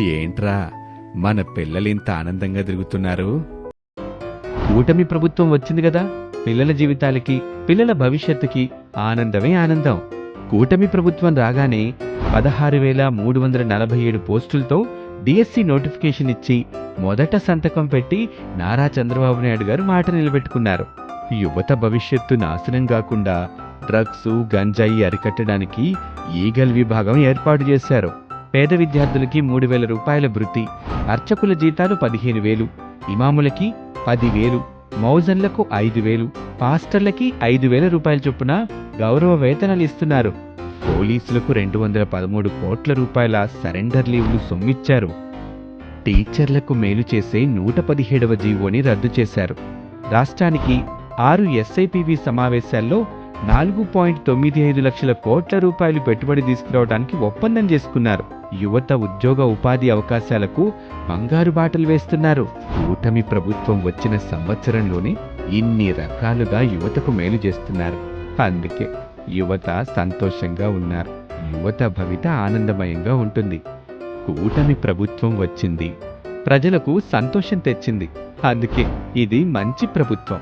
ఏంట్రా? మన పిల్లలు ఇంత ఆనందంగా తిరుగుతున్నారు? కూటమి ప్రభుత్వం వచ్చింది కదా. పిల్లల జీవితాలకి పిల్లల భవిష్యత్తుకి ఆనందమే ఆనందం. కూటమి ప్రభుత్వం రాగానే పదహారు వేల మూడు వందల నలభై ఏడు పోస్టులతో డిఎస్సి నోటిఫికేషన్ ఇచ్చి మొదట సంతకం పెట్టి నారా చంద్రబాబు నాయుడు గారు మాట నిలబెట్టుకున్నారు. యువత భవిష్యత్తు నాశనం కాకుండా డ్రగ్స్ గంజాయి అరికట్టడానికి ఈగల్ విభాగం ఏర్పాటు చేశారు. పేద విద్యార్థులకి మూడు వేల రూపాయల వృత్తి అర్చకుల జీతాలు పదిహేను వేలు ఇమాములకి పదివేలు మౌజన్లకు ఐదు వేలు పాస్టర్లకి ఐదు వేల రూపాయల చొప్పున గౌరవ వేతనాలు ఇస్తున్నారు. పోలీసులకు రెండు వందల పదమూడు కోట్ల రూపాయల సరెండర్ లీవ్లు సొమ్మిచ్చారు. టీచర్లకు మేలు చేసే నూట పదిహేడవ జీవోని రద్దు చేశారు. రాష్ట్రానికి ఆరు ఎస్ఐపివి సమావేశాల్లో నాలుగు పాయింట్ తొమ్మిది ఐదు లక్షల కోట్ల రూపాయలు పెట్టుబడి తీసుకురావడానికి ఒప్పందం చేసుకున్నారు. యువత ఉద్యోగ ఉపాధి అవకాశాలకు బంగారు బాటలు వేస్తున్నారు. కూటమి ప్రభుత్వం వచ్చిన సంవత్సరంలోనే ఇన్ని రకాలుగా యువతకు మేలు చేస్తున్నారు. అందుకే యువత సంతోషంగా ఉన్నారు. యువత భవిత ఆనందమయంగా ఉంటుంది. కూటమి ప్రభుత్వం వచ్చింది. ప్రజలకు సంతోషం తెచ్చింది. అందుకే ఇది మంచి ప్రభుత్వం.